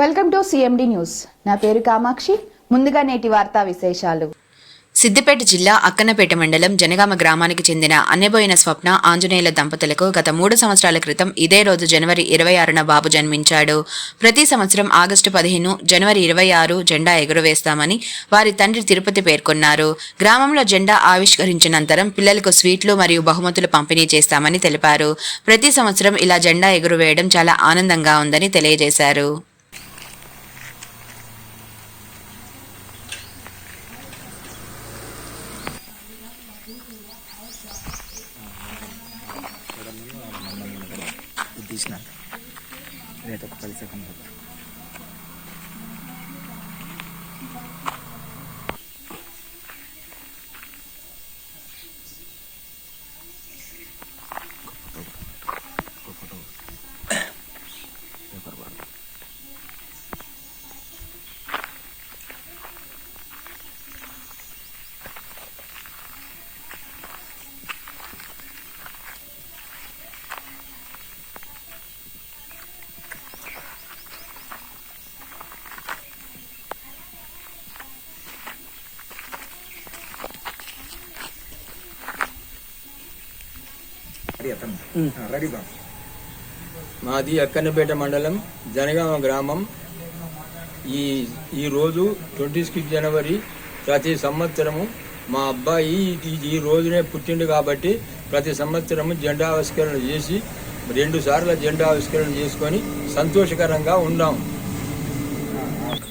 Welcome to CMD news. నా పేరు కామాక్షి. ముందుగా నేటి వార్తా విశేషాలు. సిద్దిపేట జిల్లా అక్కన్నపేట మండలం జనగామ గ్రామానికి చెందిన అన్నెబోయిన స్వప్న ఆంజనేయుల దంపతులకు గత మూడు సంవత్సరాల క్రితం ఇదే రోజు జనవరి ఇరవై ఆరున బాబు జన్మించాడు. ప్రతి సంవత్సరం ఆగస్టు పదిహేను జనవరి ఇరవై ఆరు జెండా ఎగురవేస్తామని వారి తండ్రి తిరుపతి పేర్కొన్నారు. గ్రామంలో జెండా ఆవిష్కరించినంతరం పిల్లలకు స్వీట్లు మరియు బహుమతులు పంపిణీ చేస్తామని తెలిపారు. ప్రతి సంవత్సరం ఇలా జెండా ఎగురవేయడం చాలా ఆనందంగా ఉందని తెలియజేశారు. తీసిన రేట్ ఒక పది సెకండ్ మాది అక్కన్నపేట మండలం జనగామ గ్రామం. ఈ ఈ రోజు ట్వంటీ సిక్స్ జనవరి ప్రతి సంవత్సరము మా అబ్బాయి ఈ- ఈ రోజునే పుట్టిండు కాబట్టి ప్రతి సంవత్సరము జెండా ఆవిష్కరణ చేసి రెండు సార్లు జెండా ఆవిష్కరణ చేసుకొని సంతోషకరంగా ఉన్నాం.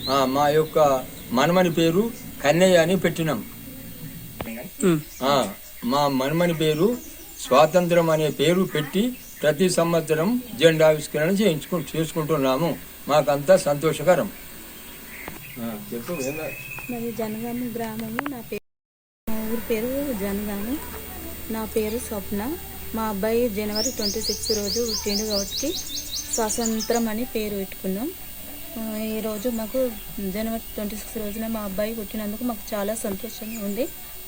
ఆ, మా యొక్క మనమని పేరు కన్నయ్య అని పెట్టినాం. ఆ, మా మనమని పేరు స్వాతంత్రం అనే పేరు పెట్టి ప్రతి సంవత్సరం జెండా ఆవిష్కరణ చేయించుకు చేసుకుంటున్నాము. మాకంతా సంతోషకరం. ఆ, జనగామ గ్రామము నా పేరు మా ఊరి పేరు జనగామ. నా పేరు స్వప్న. మా అబ్బాయి జనవరి ట్వంటీ సిక్స్ రోజు పుట్టిండు కాబట్టి స్వాతంత్రం అని పేరు పెట్టుకున్నాం. ఈరోజు మాకు జనవరి ట్వంటీ సిక్స్ రోజున మా అబ్బాయి పుట్టినందుకు మాకు చాలా సంతోషంగా ఉంది.